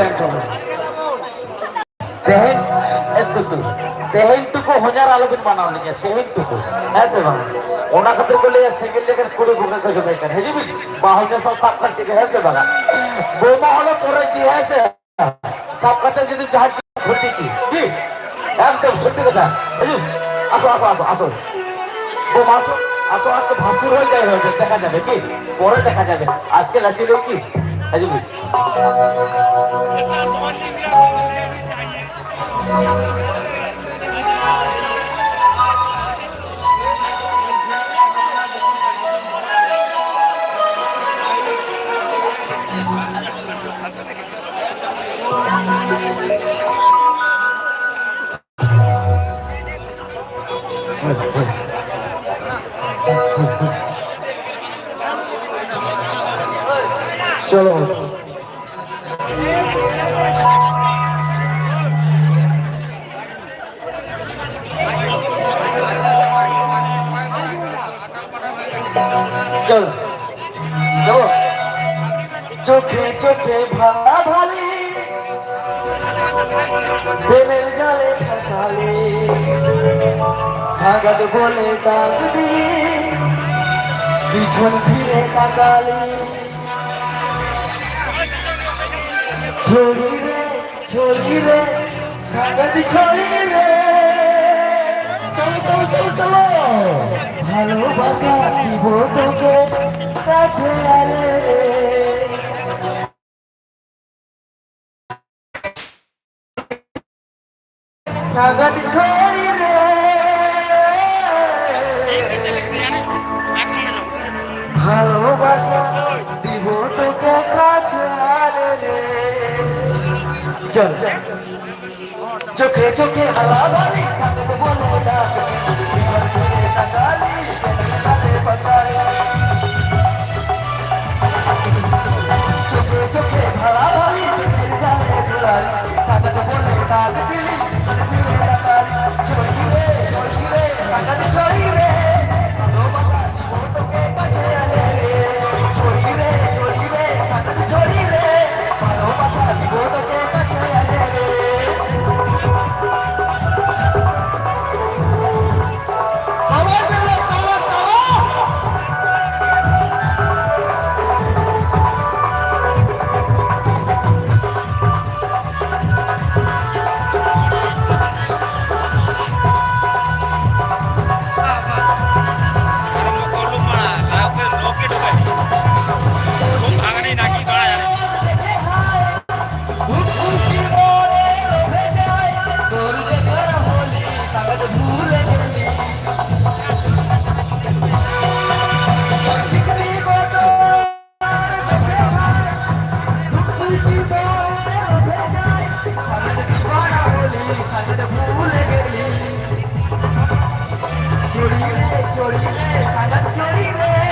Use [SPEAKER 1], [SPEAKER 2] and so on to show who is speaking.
[SPEAKER 1] Tension তেহেন এতটুকু তেহেনটুকু হাজার আলোবিন বানাও নিয়ে তেহেনটুকু হ্যাঁ সে বাবা ওনা খাতে সাপ কাটতে হ্যাঁ হ্যাঁ দেখা যাবে কি? পরে দেখা যাবে। আজকে লাচিলে কি? হ্যাঁ যাবি চলো। চোখে চোখে ভাঙা ভালি। প্রেমের জালে ফাঁসালি। সাগাত বলে ডাক দিলি পিছন ফিরে তাকালি ছড়ি রে ছড়ি রে সাগাত ছড়ি রে
[SPEAKER 2] চলো চলো চলো চলো।
[SPEAKER 1] ভালোবাসা দিব তোকে কাছে আলে রে সাগাত ছড়ি রে ভালোবাসা চল চোখে চোখে আলাদালি সাগত বলে ডাক জীবন চড়ি রে চড়ি